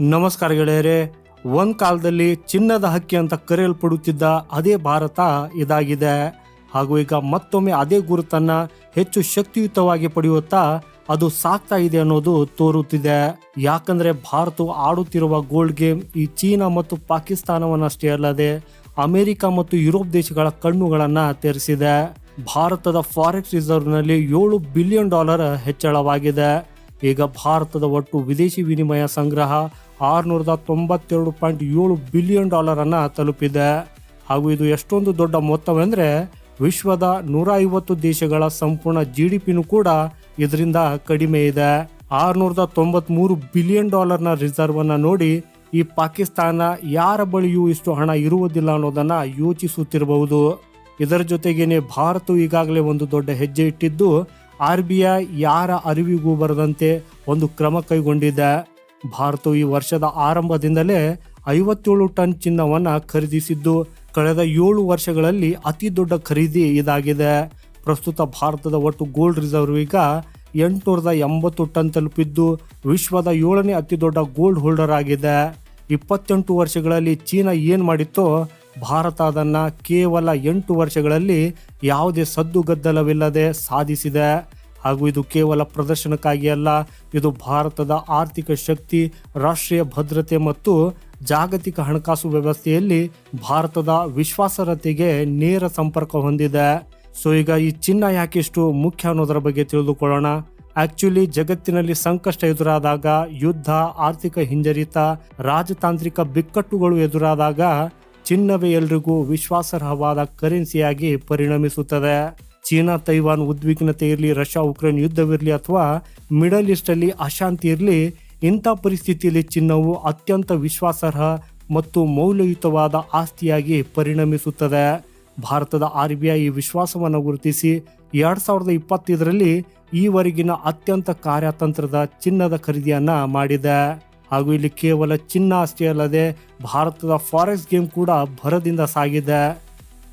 ನಮಸ್ಕಾರ ಗೆಳೆಯರೇ, ಒಂದ್ ಕಾಲದಲ್ಲಿ ಚಿನ್ನದ ಹಕ್ಕಿ ಅಂತ ಕರೆಯಲ್ಪಡುತ್ತಿದ್ದ ಅದೇ ಭಾರತ ಇದಾಗಿದೆ. ಹಾಗೂ ಈಗ ಮತ್ತೊಮ್ಮೆ ಅದೇ ಗುರುತನ್ನ ಹೆಚ್ಚು ಶಕ್ತಿಯುತವಾಗಿ ಪಡೆಯುತ್ತಾ ಅದು ಸಾಕ್ತಾ ಇದೆ ಅನ್ನೋದು ತೋರುತ್ತಿದೆ. ಯಾಕಂದ್ರೆ ಭಾರತವು ಆಡುತ್ತಿರುವ ಗೋಲ್ಡ್ ಗೇಮ್ ಈ ಚೀನಾ ಮತ್ತು ಪಾಕಿಸ್ತಾನವನ್ನಷ್ಟೇ ಅಲ್ಲದೆ ಅಮೆರಿಕ ಮತ್ತು ಯುರೋಪ್ ದೇಶಗಳ ಕಣ್ಣುಗಳನ್ನ ತೆರೆಸಿದೆ. ಭಾರತದ ಫಾರೆಕ್ಸ್ ರಿಸರ್ವ್ನಲ್ಲಿ ಏಳು ಬಿಲಿಯನ್ ಡಾಲರ್ ಹೆಚ್ಚಳವಾಗಿದೆ. ಈಗ ಭಾರತದ ಒಟ್ಟು ವಿದೇಶಿ ವಿನಿಮಯ ಸಂಗ್ರಹ ಆರುನೂರದ ತೊಂಬತ್ತೆರಡು ಪಾಯಿಂಟ್ ಏಳು ಬಿಲಿಯನ್ ಡಾಲರನ್ನು ತಲುಪಿದೆ. ಹಾಗೂ ಇದು ಎಷ್ಟೊಂದು ದೊಡ್ಡ ಮೊತ್ತವೆಂದರೆ ವಿಶ್ವದ ನೂರ ಐವತ್ತು ದೇಶಗಳ ಸಂಪೂರ್ಣ ಜಿ ಡಿ ಪಿನೂ ಕೂಡ ಇದರಿಂದ ಕಡಿಮೆ ಇದೆ. ಆರುನೂರದ ತೊಂಬತ್ಮೂರು ಬಿಲಿಯನ್ ಡಾಲರ್ನ ರಿಸರ್ವ್ ಅನ್ನ ನೋಡಿ ಈ ಪಾಕಿಸ್ತಾನ ಯಾರ ಬಳಿಯೂ ಇಷ್ಟು ಹಣ ಇರುವುದಿಲ್ಲ ಅನ್ನೋದನ್ನ ಯೋಚಿಸುತ್ತಿರಬಹುದು. ಇದರ ಜೊತೆಗೇನೆ ಭಾರತವು ಈಗಾಗಲೇ ಒಂದು ದೊಡ್ಡ ಹೆಜ್ಜೆ ಇಟ್ಟಿದ್ದು ಆರ್ ಬಿ ಐ ಯಾರ ಅರಿವಿಗೂ ಬರದಂತೆ ಒಂದು ಕ್ರಮ ಕೈಗೊಂಡಿದೆ. ಭಾರತವು ಈ ವರ್ಷದ ಆರಂಭದಿಂದಲೇ ಐವತ್ತೇಳು ಟನ್ ಚಿನ್ನವನ್ನು ಖರೀದಿಸಿದ್ದು, ಕಳೆದ ಏಳು ವರ್ಷಗಳಲ್ಲಿ ಅತಿ ದೊಡ್ಡ ಖರೀದಿ ಇದಾಗಿದೆ. ಪ್ರಸ್ತುತ ಭಾರತದ ಒಟ್ಟು ಗೋಲ್ಡ್ ರಿಸರ್ವ್ ಈಗ ಎಂಟುನೂರದ ಎಂಬತ್ತು ಟನ್ ತಲುಪಿದ್ದು, ವಿಶ್ವದ ಏಳನೇ ಅತಿ ದೊಡ್ಡ ಗೋಲ್ಡ್ ಹೋಲ್ಡರ್ ಆಗಿದೆ. ಇಪ್ಪತ್ತೆಂಟು ವರ್ಷಗಳಲ್ಲಿ ಚೀನಾ ಏನು ಮಾಡಿತ್ತೋ, ಭಾರತ ಅದನ್ನು ಕೇವಲ ಎಂಟು ವರ್ಷಗಳಲ್ಲಿ ಯಾವುದೇ ಸದ್ದು ಗದ್ದಲವಿಲ್ಲದೆ ಸಾಧಿಸಿದೆ. ಹಾಗೂ ಇದು ಕೇವಲ ಪ್ರದರ್ಶನಕ್ಕಾಗಿ ಅಲ್ಲ, ಇದು ಭಾರತದ ಆರ್ಥಿಕ ಶಕ್ತಿ, ರಾಷ್ಟ್ರೀಯ ಭದ್ರತೆ ಮತ್ತು ಜಾಗತಿಕ ಹಣಕಾಸು ವ್ಯವಸ್ಥೆಯಲ್ಲಿ ಭಾರತದ ವಿಶ್ವಾಸಾರ್ಹತೆಗೆ ನೇರ ಸಂಪರ್ಕ ಹೊಂದಿದೆ. ಸೊ ಈಗ ಈ ಚಿನ್ನ ಯಾಕೆಷ್ಟು ಮುಖ್ಯ ಅನ್ನೋದರ ಬಗ್ಗೆ ತಿಳಿದುಕೊಳ್ಳೋಣ. ಆಕ್ಚುಲಿ ಜಗತ್ತಿನಲ್ಲಿ ಸಂಕಷ್ಟ ಎದುರಾದಾಗ, ಯುದ್ಧ, ಆರ್ಥಿಕ ಹಿಂಜರಿತ, ರಾಜತಾಂತ್ರಿಕ ಬಿಕ್ಕಟ್ಟುಗಳು ಎದುರಾದಾಗ ಚಿನ್ನವೇ ಎಲ್ರಿಗೂ ವಿಶ್ವಾಸಾರ್ಹವಾದ ಕರೆನ್ಸಿಯಾಗಿ ಪರಿಣಮಿಸುತ್ತದೆ. ಚೀನಾ ತೈವಾನ್ ಉದ್ವಿಗ್ನತೆ ಇರಲಿ, ರಷ್ಯಾ ಉಕ್ರೇನ್ ಯುದ್ಧವಿರಲಿ ಅಥವಾ ಮಿಡಲ್ ಈಸ್ಟ್ ಅಲ್ಲಿ ಅಶಾಂತಿ ಇರಲಿ, ಇಂಥ ಪರಿಸ್ಥಿತಿಯಲ್ಲಿ ಚಿನ್ನವು ಅತ್ಯಂತ ವಿಶ್ವಾಸಾರ್ಹ ಮತ್ತು ಮೌಲ್ಯಯುತವಾದ ಆಸ್ತಿಯಾಗಿ ಪರಿಣಮಿಸುತ್ತದೆ. ಭಾರತದ ಆರ್ ಬಿ ಐ ಈ ವಿಶ್ವಾಸವನ್ನು ಗುರುತಿಸಿ, ಎರಡ್ ಸಾವಿರದ ಇಪ್ಪತ್ತೈದರಲ್ಲಿ ಈವರೆಗಿನ ಅತ್ಯಂತ ಕಾರ್ಯತಂತ್ರದ ಚಿನ್ನದ ಖರೀದಿಯನ್ನ ಮಾಡಿದೆ. ಹಾಗೂ ಇಲ್ಲಿ ಕೇವಲ ಚಿನ್ನ ಅಷ್ಟೇ ಅಲ್ಲದೆ ಭಾರತದ ಫಾರೆಕ್ಸ್ ಗೇಮ್ ಕೂಡ ಭರದಿಂದ ಸಾಗಿದೆ.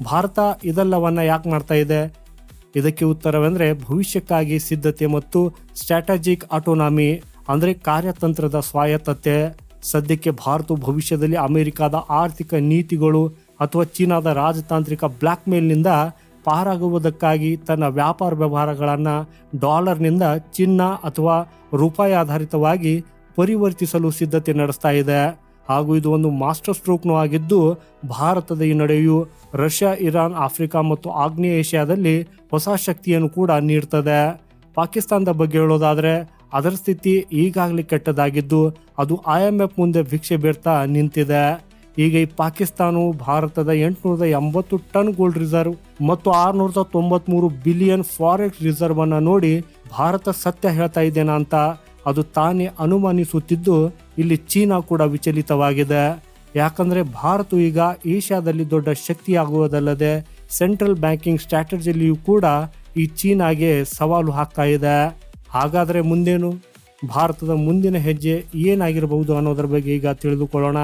ಭಾರತ ಇದೆಲ್ಲವನ್ನ ಯಾಕೆ ಮಾಡ್ತಾ ಇದೆ? ಇದಕ್ಕೆ ಉತ್ತರವೆಂದರೆ ಭವಿಷ್ಯಕ್ಕಾಗಿ ಸಿದ್ಧತೆ ಮತ್ತು ಸ್ಟ್ರಾಟಜಿಕ್ ಆಟೋನಾಮಿ, ಅಂದರೆ ಕಾರ್ಯತಂತ್ರದ ಸ್ವಾಯತ್ತತೆ. ಸದ್ಯಕ್ಕೆ ಭಾರತವು ಭವಿಷ್ಯದಲ್ಲಿ ಅಮೆರಿಕದ ಆರ್ಥಿಕ ನೀತಿಗಳು ಅಥವಾ ಚೀನಾದ ರಾಜತಾಂತ್ರಿಕ ಬ್ಲ್ಯಾಕ್ ಮೇಲ್ನಿಂದ ಪಾರಾಗುವುದಕ್ಕಾಗಿ ತನ್ನ ವ್ಯಾಪಾರ ವ್ಯವಹಾರಗಳನ್ನು ಡಾಲರ್ನಿಂದ ಚಿನ್ನ ಅಥವಾ ರೂಪಾಯಿ ಆಧಾರಿತವಾಗಿ ಪರಿವರ್ತಿಸಲು ಸಿದ್ಧತೆ ನಡೆಸ್ತಾ ಇದೆ. ಹಾಗೂ ಇದು ಒಂದು ಮಾಸ್ಟರ್ ಸ್ಟ್ರೋಕ್ನೂ ಆಗಿದ್ದು, ಭಾರತದ ಈ ನಡೆಯು ರಷ್ಯಾ, ಇರಾನ್, ಆಫ್ರಿಕಾ ಮತ್ತು ಆಗ್ನೇಯ ಏಷ್ಯಾದಲ್ಲಿ ಹೊಸ ಶಕ್ತಿಯನ್ನು ಕೂಡ ನೀಡ್ತದೆ. ಪಾಕಿಸ್ತಾನದ ಬಗ್ಗೆ ಹೇಳೋದಾದರೆ, ಅದರ ಸ್ಥಿತಿ ಈಗಾಗಲೇ ಕೆಟ್ಟದಾಗಿದ್ದು, ಅದು ಐ ಎಫ್ ಮುಂದೆ ಭಿಕ್ಷೆ ಬೀರ್ತಾ ನಿಂತಿದೆ. ಈಗ ಈ ಪಾಕಿಸ್ತಾನವು ಭಾರತದ ಎಂಟುನೂರದ ಎಂಬತ್ತು ಟನ್ ಗೋಲ್ಡ್ ರಿಸರ್ವ್ ಮತ್ತು ಆರ್ನೂರದ ತೊಂಬತ್ಮೂರು ಬಿಲಿಯನ್ ಫಾರೆಕ್ಸ್ ರಿಸರ್ವ್ ಅನ್ನ ನೋಡಿ ಭಾರತ ಸತ್ಯ ಹೇಳ್ತಾ ಇದ್ದೇನಾ ಅಂತ ಅದು ತಾನೇ ಅನುಮಾನಿಸುತ್ತಿದ್ದು ಇಲ್ಲಿ ಚೀನಾ ಕೂಡ ವಿಚಲಿತವಾಗಿದೆ. ಯಾಕಂದರೆ ಭಾರತವು ಈಗ ಏಷ್ಯಾದಲ್ಲಿ ದೊಡ್ಡ ಶಕ್ತಿಯಾಗುವುದಲ್ಲದೆ ಸೆಂಟ್ರಲ್ ಬ್ಯಾಂಕಿಂಗ್ ಸ್ಟ್ರಾಟಜಿಯಲ್ಲಿಯೂ ಕೂಡ ಈ ಚೀನಾಗೆ ಸವಾಲು ಹಾಕ್ತಾ ಇದೆ. ಹಾಗಾದರೆ ಮುಂದೇನು? ಭಾರತದ ಮುಂದಿನ ಹೆಜ್ಜೆ ಏನಾಗಿರಬಹುದು ಅನ್ನೋದರ ಬಗ್ಗೆ ಈಗ ತಿಳಿದುಕೊಳ್ಳೋಣ.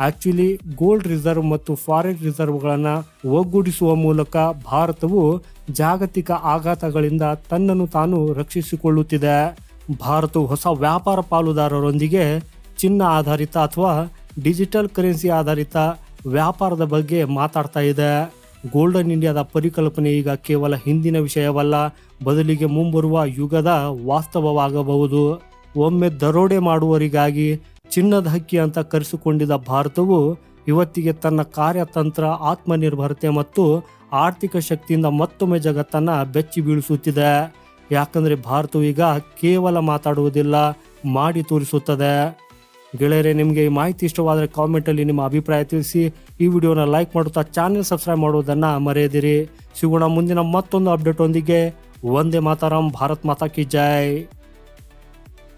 ಆಕ್ಚುಲಿ ಗೋಲ್ಡ್ ರಿಸರ್ವ್ ಮತ್ತು ಫಾರೆನ್ ರಿಸರ್ವ್ಗಳನ್ನು ಒಗ್ಗೂಡಿಸುವ ಮೂಲಕ ಭಾರತವು ಜಾಗತಿಕ ಆಘಾತಗಳಿಂದ ತನ್ನನ್ನು ತಾನು ರಕ್ಷಿಸಿಕೊಳ್ಳುತ್ತಿದೆ. ಭಾರತವು ಹೊಸ ವ್ಯಾಪಾರ ಪಾಲುದಾರರೊಂದಿಗೆ ಚಿನ್ನ ಆಧಾರಿತ ಅಥವಾ ಡಿಜಿಟಲ್ ಕರೆನ್ಸಿ ಆಧಾರಿತ ವ್ಯಾಪಾರದ ಬಗ್ಗೆ ಮಾತಾಡ್ತಾ ಇದೆ. ಗೋಲ್ಡನ್ ಇಂಡಿಯಾದ ಪರಿಕಲ್ಪನೆ ಈಗ ಕೇವಲ ಹಿಂದಿನ ವಿಷಯವಲ್ಲ, ಬದಲಿಗೆ ಮುಂಬರುವ ಯುಗದ ವಾಸ್ತವವಾಗಬಹುದು. ಒಮ್ಮೆ ದರೋಡೆ ಮಾಡುವವರಿಗಾಗಿ ಚಿನ್ನದ ಹಕ್ಕಿ ಅಂತ ಕರೆಸಿಕೊಂಡಿದ್ದ ಭಾರತವು ಇವತ್ತಿಗೆ ತನ್ನ ಕಾರ್ಯತಂತ್ರ, ಆತ್ಮನಿರ್ಭರತೆ ಮತ್ತು ಆರ್ಥಿಕ ಶಕ್ತಿಯಿಂದ ಮತ್ತೊಮ್ಮೆ ಜಗತ್ತನ್ನ ಬೆಚ್ಚಿ ಬೀಳಿಸುತ್ತಿದೆ. ಯಾಕಂದ್ರೆ ಭಾರತವು ಈಗ ಕೇವಲ ಮಾತಾಡುವುದಿಲ್ಲ, ಮಾಡಿ ತೋರಿಸುತ್ತದೆ. ಗೆಳೆಯರೆ, ನಿಮಗೆ ಈ ಮಾಹಿತಿ ಇಷ್ಟವಾದರೆ ಕಾಮೆಂಟಲ್ಲಿ ನಿಮ್ಮ ಅಭಿಪ್ರಾಯ ತಿಳಿಸಿ. ಈ ವಿಡಿಯೋನ ಲೈಕ್ ಮಾಡುತ್ತಾ ಚಾನೆಲ್ ಸಬ್ಸ್ಕ್ರೈಬ್ ಮಾಡುವುದನ್ನು ಮರೆಯದಿರಿ. ಸಿಗೋಣ ಮುಂದಿನ ಮತ್ತೊಂದು ಅಪ್ಡೇಟ್ ಒಂದಿಗೆ. ಒಂದೇ ಮಾತಾರಾಮ್ ಭಾರತ್ ಮಾತಾ ಕಿ ಜೈ.